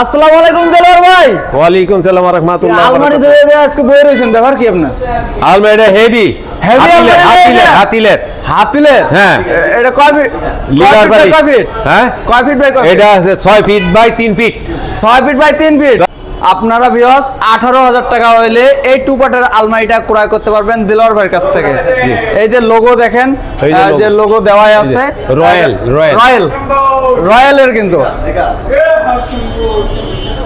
আসসালামু আলাইকুম দেলোয়ার ভাই। ওয়ালাইকুম সালাম রহমাতুল্লাহ আলমারি ধরে ধরে আজকে বই রয়েছেন ব্যাপার কি আপনার? আলমারিটা হেভি আলমারি হাতিলের হাতিলের? হাতিলে হ্যাঁ। এটা কয় ফিট? লিভার বাই কয় ফিট? হ্যাঁ। কয় ফিট বাই কয় এটা আছে ছয় ফিট বাই তিন ফিট। ছয় ফিট বাই তিন ফিট? আপনারা বিয়স আঠারো হাজার টাকা হইলে এই টু পার্টের আলমারিটা ক্রয় করতে পারবেন দিলওয়ার ভাইয়ের কাছ থেকে। এই যে লোগো দেখেন যে লোগো দেওয়াই আছে রয়্যাল, রয়্যাল। রয়্যাল রয়্যালের কিন্তু।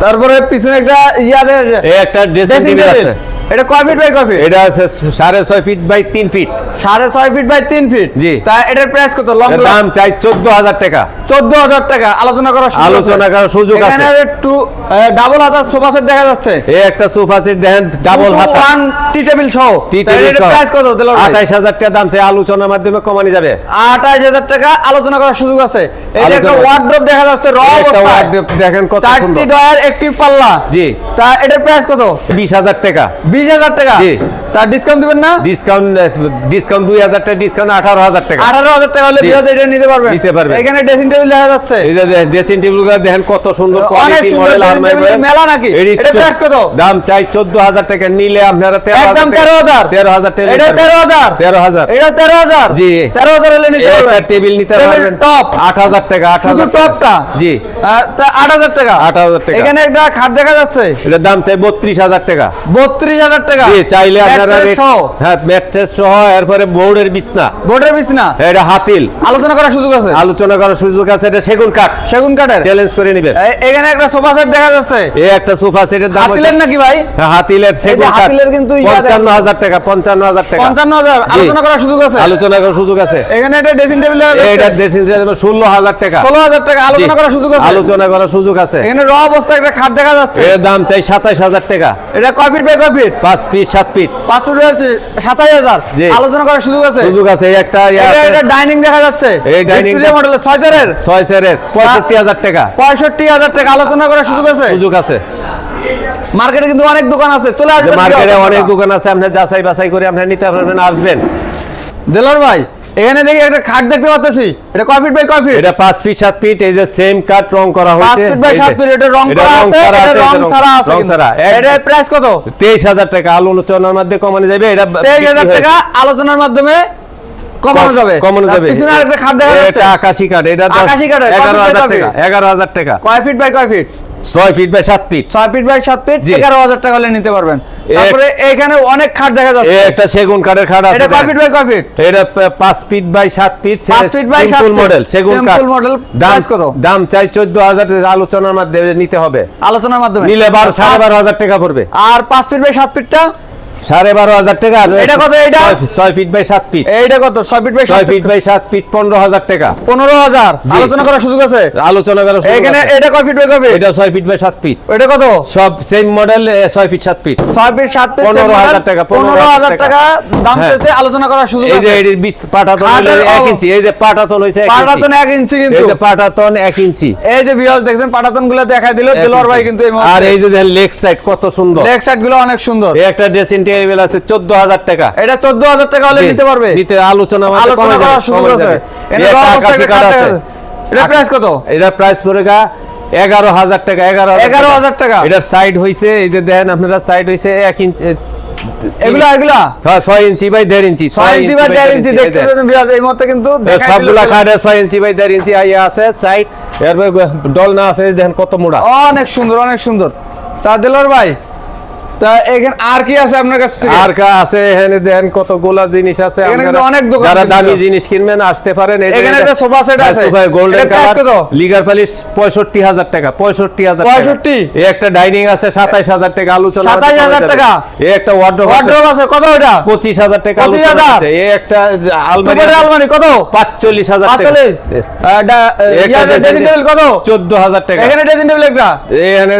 তারপরে পিছনে একটা ইয়াদের এই একটা ড্রেসিং টেবিল আছে। এটা কয় ফিট বাই কয় ফিট এটা আছে সাড়ে ছয় ফিট বাই তিন ফিট সাড়ে ছয় ফিট বাই তিন ফিট জি। তা এটার প্রাইস কত? লং দাম চাই চোদ্দ হাজার টাকা। চোদ্দ হাজার টাকা। আলোচনা করার সুযোগ আলোচনা করার সুযোগ আছে। এখানে একটু ডাবল হাতার সোফা সেট দেখা যাচ্ছে। এই একটা সোফা সেট দেখেন ডাবল হাতা। ওয়ান টি টেবিল সহ। টি টেবিল প্রাইস কত? দিল আঠাইশ হাজার টাকা দাম চাই আলোচনার মাধ্যমে কমানি যাবে। আঠাইশ হাজার টাকা আলোচনা করার সুযোগ আছে। এই একটা ওয়ার্ড্রপ দেখা যাচ্ছে র একটা অবস্থায়। দেখেন কত চারটি ডয়ার একটি পাল্লা। জি। তা এটার প্রাইস কত? বিশ হাজার টাকা। বিশ হাজার টাকা। জি। তার ডিসকাউন্ট দিবেন না? ডিসকাউন্ট ডিসকাউন্ট দুই হাজার টাকা ডিসকাউন্ট আঠারো হাজার টাকা। আঠারো হাজার টাকা হলে জি। বিশ এটা নিতে পারবেন। নিতে পারবেন। এখানে ড্রেসিং টেবিল দেখা যাচ্ছে। এই যে ড্রেসিং দেখেন কত সুন্দর কোয়ালিটি মডেল আলমারি মেলা নাকি? এটা চো- কত? দাম চাই চোদ্দ হাজার টাকা নিলে আপনারা তেরো একদম তেরো হাজার। তেরো হাজার টাকা এটা তেরো হাজার। তেরো হাজার। এটা তেরো হাজার। জি। তেরো হাজার হলে নিতে পারবেন। টেবিল নিতে পারবেন। টপ আট হাজার টাকা আট শুধু হাজার টপটা জি। আহ, তা আট হাজার টাকা? আট হাজার টাকা। এখানে একটা খাট দেখা যাচ্ছে। এটার দাম চাই বত্রিশ হাজার টাকা। বত্রিশ হাজার টাকা। জি চাইলে আপনারা হ্যাঁ ম্যাট্রেস সহ এরপরে বোর্ডের বিছনা। বোর্ডের বিছনা? এটা হাতিল। আলোচনা করার সুযোগ আছে? আলোচনা করার সুযোগ আছে এটা সেগুন কাঠ। সেগুন কাঠের? চ্যালেঞ্জ করে নিবেন এখানে একটা সোফা সেট দেখা যাচ্ছে। এই একটা সোফা সেটের দাম হাতিলের নাকি ভাই? হ্যাঁ, হাতিলের সেগুন কাঠ। হাতিলের কিন্তু দেয়। পঞ্চান্ন হাজার টাকা পঞ্চান্ন হাজার টাকা। পঞ্চান্ন হাজার। জি। আলোচনা করার সুযোগ আছে? আলোচনা করার সুযোগ আছে। এখানে একটা ড্রেসিং টেবিল এটা ড্রেসিং টেবিল ষোলো হাজার টাকা। ষোলো হাজার টাকা। আলোচনা করার সুযোগ আছে? আলোচনা করার সুযোগ আছে। এখানে র অবস্থায় একটা খাট দেখা যাচ্ছে। এর দাম চাই সাতাইশ হাজার টাকা। এটা কয় ফিট বাই কয় ফিট? পাঁচ ফিট সাত ফিট। আছে সাতাশ হাজার। আলোচনা করার সুযোগ আছে? সুযোগ আছে এই একটা এটা ডাইনিং দেখা যাচ্ছে। এই ডাইনিং মডেল ছয় চারের ছয় পঁয়ষট্টি হাজার টাকা। পঁয়ষট্টি হাজার টাকা আলোচনা করার সুযোগ আছে? সুযোগ আছে। মার্কেটে কিন্তু অনেক দোকান আছে। চলে আসবেন মার্কেটে অনেক দোকান আছে আপনি যাচাই বাছাই করে আপনি নিতে পারবেন আসবেন। দেলোর ভাই এখানে দেখি একটা খাট দেখতে পাচ্ছি এটা কয় ফিট বাই কয় ফিট এটা পাঁচ ফিট সাত ফিট এই যে সেম কাট রং করা হয়েছে। ফিট বাই সাত ফিট এটা রং করা আছে এটা রং সারা আছে রং সারা এটা প্রাইস কত? তেইশ হাজার টাকা আলোচনার মাধ্যমে কমানো যাবে এটা তেইশ হাজার বিক্রি টাকা আলোচনার মাধ্যমে কমানো যাবে। কমানো যাবে। পিছনে আরেকটা খাট দেখা যাচ্ছে। এটা আকাশি কাঠ এটা আকাশি হাজার বাই টাকা কত? এগারো হাজার টাকা। কয় ফিট বাই কয় ফিট ছয় ফিট বাই সাত ফিট ছয় ফিট বাই সাত ফিট জি। এগারো হাজার টাকা হলে নিতে পারবেন। তারপরে এখানে অনেক খাট দেখা যাচ্ছে। একটা সেগুন কাঠের খাট আছে এটা কয় ফিট বাই কয় ফিট এটা পা- পাঁচ ফিট বাই সাত ফিট পাঁচ ফিট বাই সাত সিম্পল ফিট। মডেল সেগুন কাঠ। Simple model, দাম কত? দাম চাই চোদ্দ হাজার আলোচনার মাধ্যমে নিতে হবে। আলোচনার মাধ্যমে। নিলে বারো সাড়ে পাঁচ- বারো হাজার টাকা পড়বে। আর পাঁচ ফিট বাই সাত ফিটটা সাড়ে বারো হাজার টাকা এটা কত এটা? ছয় ফিট- বাই সাত ফিট। এইটা কত? ছয় ফিট বাই ছয় ফিট? বাই সাত ফিট পনেরো হাজার টাকা। পনেরো হাজার। আলোচনা করার সুযোগ আছে? আলোচনা এখানে এটা কয় ফিট বাই এটা ছয় ফিট বাই সাত ফিট। এটা কত? সব সেম মডেল ছয় ফিট সাত ফিট। ছয় ফিট সাত ফিট পনেরো হাজার টাকা, পনেরো হাজার টাকা। দাম হ্যাঁ। চেয়েছে আলোচনা করার সুযোগ এই যে এটির বিশ পাটাতন এক ইঞ্চি এই যে পাটাতন হয়েছে পাটাতন এক ইঞ্চি এই কিন্তু যে পাটাতন এক ইঞ্চি। এই যে বিয়াস দেখছেন পাটাতনগুলো দেখা দিল ভাই কিন্তু আর এই যে লেগ সাইড কত সুন্দর। লেগ সাইডগুলো অনেক সুন্দর। একটা ড্রেসিং টেবিল আছে চোদ্দ হাজার টাকা। এটা চোদ্দ হাজার টাকা হলে নিতে পারবে? নিতে আলোচনা আলোচনা করার সুযোগ আছে। এটা প্রাইস কত? এটা প্রাইস পড়ে গা এগারো হাজার টাকা এগারো এগারো হাজার টাকা। এটার সাইড হইছে এই যে দেখেন আপনারা সাইড এক ইঞ্চি এগুলা এগুলা? হ্যাঁ ছয় ইঞ্চি বাই দেড় ইঞ্চি ছয় ইঞ্চি বা দেড় ইঞ্চি এই কিন্তু সবগুলা দিল। খাটে ছয় ইঞ্চি বাই দেড় ইঞ্চি আইয়া আছে সাইড এরপরে ডল না আছে দেখেন কত মোড়া। অনেক সুন্দর অনেক সুন্দর। তা দিলর ভাই তা এখানে আর কি আছে আপনার কাছ আর কা আছে? এখানে দেখেন কতগুলা জিনিস আছে আপনারা? অনেক দোকান যারা দামি জিনিস কিনবেন আসতে পারেন। এখানে একটা সোফা সেট আছে। গোল্ডেন কালার লিগার পালিশ পঁয়ষট্টি হাজার টাকা পঁয়ষট্টি হাজার টাকা। 65? এই একটা ডাইনিং আছে সাতাইশ হাজার টাকা আলোচনা 27,000 টাকা? এই একটা ওয়ার্ড্রোব আছে। ওয়ার্ড্রোব আছে কত ওটা পঁচিশ টাকা আলোচনা আছে। এই একটা আলমারি আলমারি কত? পাঁচচল্লিশ হাজার টাকা। পাঁচচল্লিশ? এই একটা ড্রেসিং টেবিল কত? চোদ্দ হাজার টাকা। এখানে ড্রেসিং টেবিল একটা? এখানে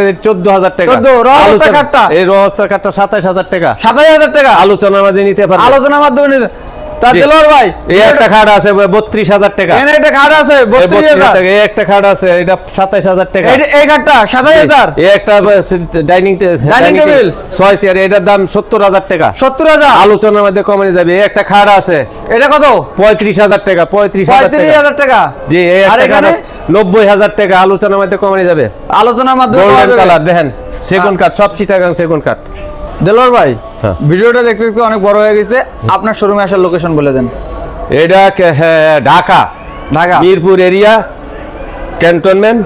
টাকা। 14 র অবস্থা এই র অবস্থার কাঠটা সাতাইশ হাজার টাকা। সাতাশ হাজার টাকা? আলোচনার মাঝে নিতে পারবেন আলোচনার মাধ্যমে নিতে- তা ভাই এই একটা খাট আছে বত্রিশ হাজার টাকা। এখানে একটা খাট আছে এই বত্রিশ 32 হাজার। টাকা। এই একটা খাট আছে এটা সাতাইশ হাজার টাকা। এই- খাটটা সাতাশ হাজার? এই একটা ডাইনিং table? ছয় চেয়ার এটার দাম সত্তর হাজার টাকা। সত্তর হাজার? আলোচনার মধ্যে কমে যাবে। এই একটা খাট আছে। এটা কত? পঁয়ত্রিশ হাজার টাকা পঁয়ত্রিশ হাজার পঁয়ত্রিশ টাকা। হাজার টাকা? জি এই একটা খাট এখানে? আছে নব্বই হাজার টাকা। আলোচনার মধ্যে কমানো যাবে। আলোচনার মাধ্যমে গোল্ডেন কালার দেখেন। সেগুন কাঠ সব চিটাগাং সেগুন কাঠ। দেলোয়ার ভাই হ্যাঁ। ভিডিওটা দেখতে দেখতে অনেক বড় হয়ে গেছে। আপনার শোরুমে আসার লোকেশন বলে দেন। এটা হ্যাঁ, ঢাকা। ঢাকা। মিরপুর এরিয়া ক্যান্টনমেন্ট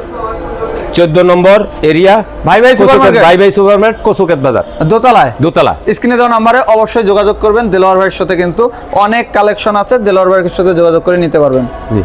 চোদ্দ নম্বর এরিয়া ভাই ভাই সুপারমার্কেট। ভাই ভাই সুপার মার্কেট কচুকেত বাজার। দোতলায়। দোতলা। স্ক্রিনে দেওয়া নাম্বারে অবশ্যই যোগাযোগ করবেন। দেলোয়ার ভাইয়ের সাথে কিন্তু অনেক কালেকশন আছে। দেলোয়ার ভাইয়ের সাথে যোগাযোগ করে নিতে পারবেন। জি।